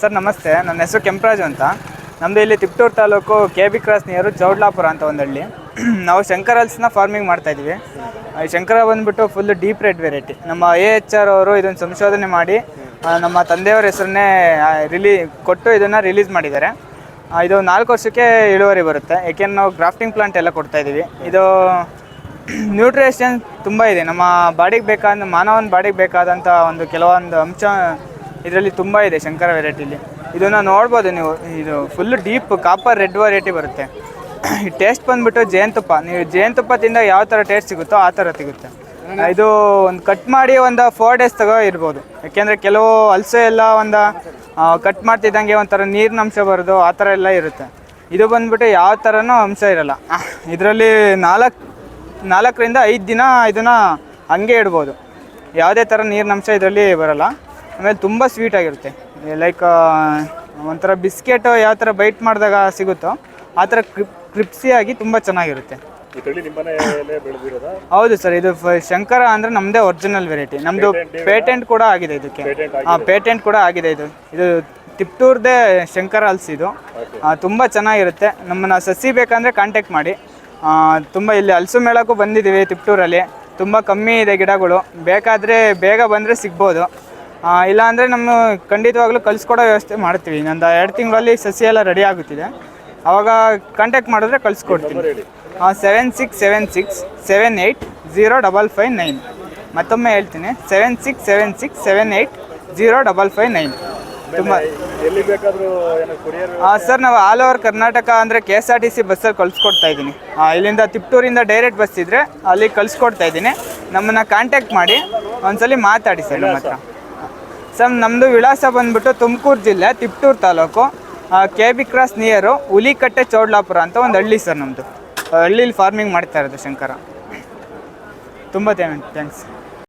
Sir ನಮಸ್ತೆ. ನನ್ನ ಹೆಸರು ಕೆಂಪರಾಜು ಅಂತ. ನಮ್ಮದು ಇಲ್ಲಿ Tiptur taluk K B cross near Chowdlapura ಅಂತ ಒಂದು ಹಳ್ಳಿ. ನಾವು ಶಂಕರ್ ಹಲ್ಸ್ನ ಫಾರ್ಮಿಂಗ್ ಮಾಡ್ತಾ ಇದ್ವಿ. ಆ, ಈ ಶಂಕರ ಬಂದ್ಬಿಟ್ಟು ಫುಲ್ ಡೀಪ್ ರೆಡ್ ವೆರೈಟಿ ನಮ್ಮ ಎ ಎಚ್ ಆರ್ ಅವರು ಇದನ್ನು ಸಂಶೋಧನೆ ಮಾಡಿ ನಮ್ಮ ತಂದೆಯವರ ಹೆಸರನ್ನೇ ರಿಲೀ ಕೊಟ್ಟು ಇದನ್ನು ರಿಲೀಸ್ ಮಾಡಿದ್ದಾರೆ. ಇದು ನಾಲ್ಕು ವರ್ಷಕ್ಕೆ ಇಳುವರಿ ಬರುತ್ತೆ. ಏಕೆಂದ್ರೆ ನಾವು ಗ್ರಾಫ್ಟಿಂಗ್ ಪ್ಲಾಂಟ್ ಎಲ್ಲ ಕೊಡ್ತಾ ಇದ್ದೀವಿ. ಇದು ನ್ಯೂಟ್ರಿಷನ್ ತುಂಬ ಇದೆ. ನಮ್ಮ ಬಾಡಿಗೆ ಬೇಕಾದ ಮಾನವನ ಬಾಡಿಗೆ ಬೇಕಾದಂಥ ಒಂದು ಕೆಲವೊಂದು ಅಂಶ ಇದರಲ್ಲಿ ತುಂಬ ಇದೆ ಶಂಕರ ವೆರೈಟಿಲಿ ಇದನ್ನು ನೋಡ್ಬೋದು ನೀವು. ಇದು full deep copper red variety ಬರುತ್ತೆ. ಟೇಸ್ಟ್ ಬಂದ್ಬಿಟ್ಟು ಜೇನುತುಪ್ಪ. ನೀವು ಜೇನುತುಪ್ಪ ತಿಂದಾಗ ಯಾವ ಥರ ಟೇಸ್ಟ್ ಸಿಗುತ್ತೋ ಆ ಥರ ಸಿಗುತ್ತೆ. ಇದು ಒಂದು ಕಟ್ ಮಾಡಿ ಒಂದು ಫೋರ್ ಡೇಸ್ ತಗೋ ಇರ್ಬೋದು. ಯಾಕೆಂದರೆ ಕೆಲವು ಹಲಸೆ ಎಲ್ಲ ಒಂದು ಕಟ್ ಮಾಡ್ತಿದ್ದಂಗೆ ಒಂಥರ ನೀರಿನ ಅಂಶ ಬರೋದು ಆ ಥರ ಎಲ್ಲ ಇರುತ್ತೆ. ಇದು ಬಂದ್ಬಿಟ್ಟು ಯಾವ ಥರನೂ ಅಂಶ ಇರಲ್ಲ. ಇದರಲ್ಲಿ ನಾಲ್ಕು, ನಾಲ್ಕರಿಂದ ಐದು ದಿನ ಇದನ್ನು ಹಂಗೆ ಇಡ್ಬೋದು. ಯಾವುದೇ ಥರ ನೀರಿನ ಅಂಶ ಇದರಲ್ಲಿ ಬರಲ್ಲ. ಆಮೇಲೆ ತುಂಬ ಸ್ವೀಟ್ ಆಗಿರುತ್ತೆ. ಲೈಕ್ ಒಂಥರ ಬಿಸ್ಕೆಟ್ ಯಾವ ಥರ ಬೈಟ್ ಮಾಡಿದಾಗ ಸಿಗುತ್ತೋ ಆ ಥರ ಕ್ರಿಪ್ ಕ್ರಿಪ್ಸಿಯಾಗಿ ತುಂಬ ಚೆನ್ನಾಗಿರುತ್ತೆ. ಹೌದು ಸರ್ ಇದು ಶಂಕರ ಅಂದರೆ ನಮ್ಮದೇ ಒರಿಜಿನಲ್ ವೆರೈಟಿ ನಮ್ಮದು ಪೇಟೆಂಟ್ ಕೂಡ ಆಗಿದೆ ಇದಕ್ಕೆ. ಹಾಂ ಪೇಟೆಂಟ್ ಕೂಡ ಆಗಿದೆ ಇದು. ಇದು ತಿಪ್ಟೂರ್ದೇ ಶಂಕರ ಹಲ್ಸ್ ಇದು. ತುಂಬ ಚೆನ್ನಾಗಿರುತ್ತೆ. ನಮ್ಮನ್ನ ಸಸಿ ಬೇಕಂದರೆ ಕಾಂಟ್ಯಾಕ್ಟ್ ಮಾಡಿ. ತುಂಬ ಇಲ್ಲಿ ಹಲಸು ಮೇಳಕ್ಕೂ ಬಂದಿದ್ದೀವಿ ತಿಪ್ಟೂರಲ್ಲಿ. ತುಂಬ ಕಮ್ಮಿ ಇದೆ ಗಿಡಗಳು. ಬೇಕಾದರೆ ಬೇಗ ಬಂದರೆ ಸಿಗ್ಬೋದು. ಆ, ಇಲ್ಲ ಅಂದರೆ ನಮ್ಮ ಖಂಡಿತವಾಗ್ಲೂ ಕಳಿಸ್ಕೊಡೋ ವ್ಯವಸ್ಥೆ ಮಾಡ್ತೀವಿ. ಇನ್ನೊಂದು ಎರಡು ತಿಂಗಳಲ್ಲಿ ಸಸಿ ಎಲ್ಲ ರೆಡಿ ಆಗುತ್ತಿದೆ. ಆವಾಗ ಕಾಂಟ್ಯಾಕ್ಟ್ ಮಾಡಿದ್ರೆ ಕಳಿಸ್ಕೊಡ್ತೀನಿ ಹಾಂ seven six seven six seven eight zero double five nine ಮತ್ತೊಮ್ಮೆ ಹೇಳ್ತೀನಿ. Seven six seven six seven eight zero double five nine ತುಂಬ ಸರ್ ನಾವು ಆಲ್ ಓವರ್ ಕರ್ನಾಟಕ ಅಂದರೆ K S R T C ಬಸ್ಸಲ್ಲಿ ಕಳಿಸ್ಕೊಡ್ತಾ ಇದ್ದೀನಿ. ಇಲ್ಲಿಂದ ತಿಪ್ಟೂರಿಂದ ಡೈರೆಕ್ಟ್ ಬಸ್ ಇದ್ದರೆ ಅಲ್ಲಿ ಕಳಿಸ್ಕೊಡ್ತಾ ಇದ್ದೀನಿ. ನಮ್ಮನ್ನು ಕಾಂಟ್ಯಾಕ್ಟ್ ಮಾಡಿ ಒಂದ್ಸಲಿ ಮಾತಾಡಿ ಸರ್ ನಮ್ಮ ಹತ್ರ. ಸರ್ ನಮ್ಮದು ವಿಳಾಸ ಬಂದ್ಬಿಟ್ಟು ತುಮಕೂರು ಜಿಲ್ಲೆ, Tiptur taluk. K B cross near Hulikatte Chowdlapura ಅಂತ ಒಂದು ಹಳ್ಳಿ ಸರ್ ನಮ್ಮದು ಹಳ್ಳಿಲಿ ಫಾರ್ಮಿಂಗ್ ಮಾಡ್ತಾ ಇರೋದು ಶಂಕರ. ತುಂಬ ಥ್ಯಾಂಕ್ಸ್